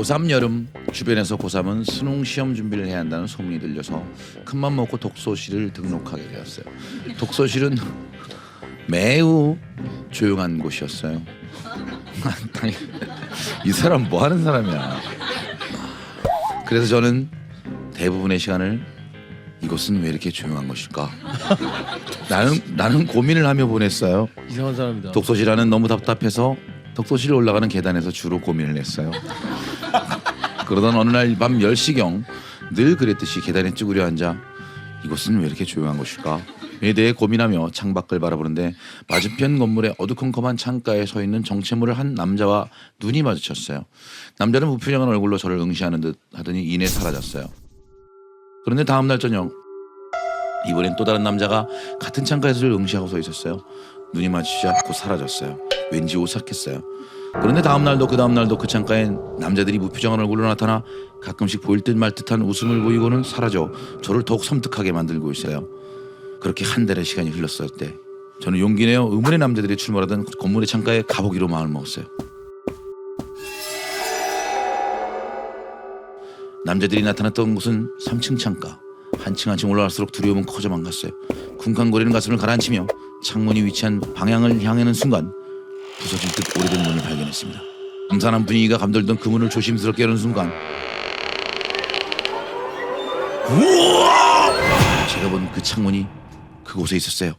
고3 여름 주변에서 고3은 수능 시험 준비를 해야 한다는 소문이 들려서 큰맘 먹고 독서실을 등록하게 되었어요. 독서실은 매우 조용한 곳이었어요. 이 사람 뭐 하는 사람이야. 그래서 저는 대부분의 시간을 이곳은 왜 이렇게 조용한 것일까? 나는 나는 고민을 하며 보냈어요. 이상한 사람이다. 독서실 안은 너무 답답해서 독서실 올라가는 계단에서 주로 고민을 했어요. 그러던 어느 날 밤 10시경 늘 그랬듯이 계단에 쭈그려 앉아 이곳은 왜 이렇게 조용한 것일까? 에 대해 고민하며 창밖을 바라보는데 맞은편 건물의 어두컴컴한 창가에 서 있는 정체모를 한 남자와 눈이 마주쳤어요. 남자는 무표정한 얼굴로 저를 응시하는 듯 하더니 이내 사라졌어요. 그런데 다음 날 저녁 이번엔 또 다른 남자가 같은 창가에서 응시하고 서 있었어요. 눈이 마주치자 곧 사라졌어요. 왠지 오싹했어요. 그런데 다음 날도 그 다음 날도 그 창가엔 남자들이 무표정한 얼굴로 나타나 가끔씩 보일 듯 말 듯한 웃음을 보이고는 사라져 저를 더욱 섬뜩하게 만들고 있어요. 그렇게 한 달의 시간이 흘렀을 때 저는 용기 내어 의문의 남자들이 출몰하던 건물의 창가에 가보기로 마음을 먹었어요. 남자들이 나타났던 곳은 3층 창가. 한층 한층 올라갈수록 두려움은 커져만 갔어요. 쿵쾅거리는 가슴을 가라앉히며 창문이 위치한 방향을 향하는 순간 부서질 듯 오래된 문을 발견했습니다. 음산한 분위기가 감돌던 그 문을 조심스럽게 여는 순간 우와! 제가 본 그 창문이 그곳에 있었어요.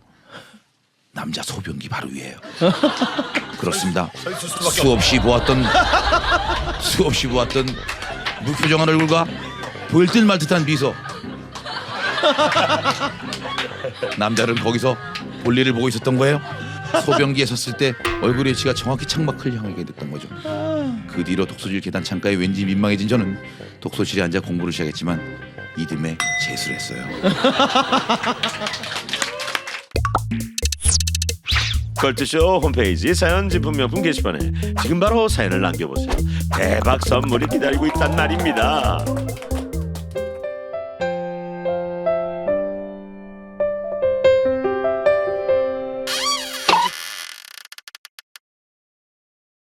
남자 소변기 바로 위에요. 그렇습니다. 수없이 보았던 수없이 보았던 무표정한 얼굴과 보일 듯 말 듯한 미소. 남자는 거기서 볼일을 보고 있었던 거예요. 소변기에 섰을 때 얼굴의 위치가 정확히 창밖을 향하게 됐던 거죠. 그 뒤로 독서실 계단 창가에 왠지 민망해진 저는 독서실에 앉아 공부를 시작했지만 이듬해 재수했어요. 걸트쇼 홈페이지 사연 진품 명품 게시판에 지금 바로 사연을 남겨보세요. 대박 선물이 기다리고 있단 말입니다.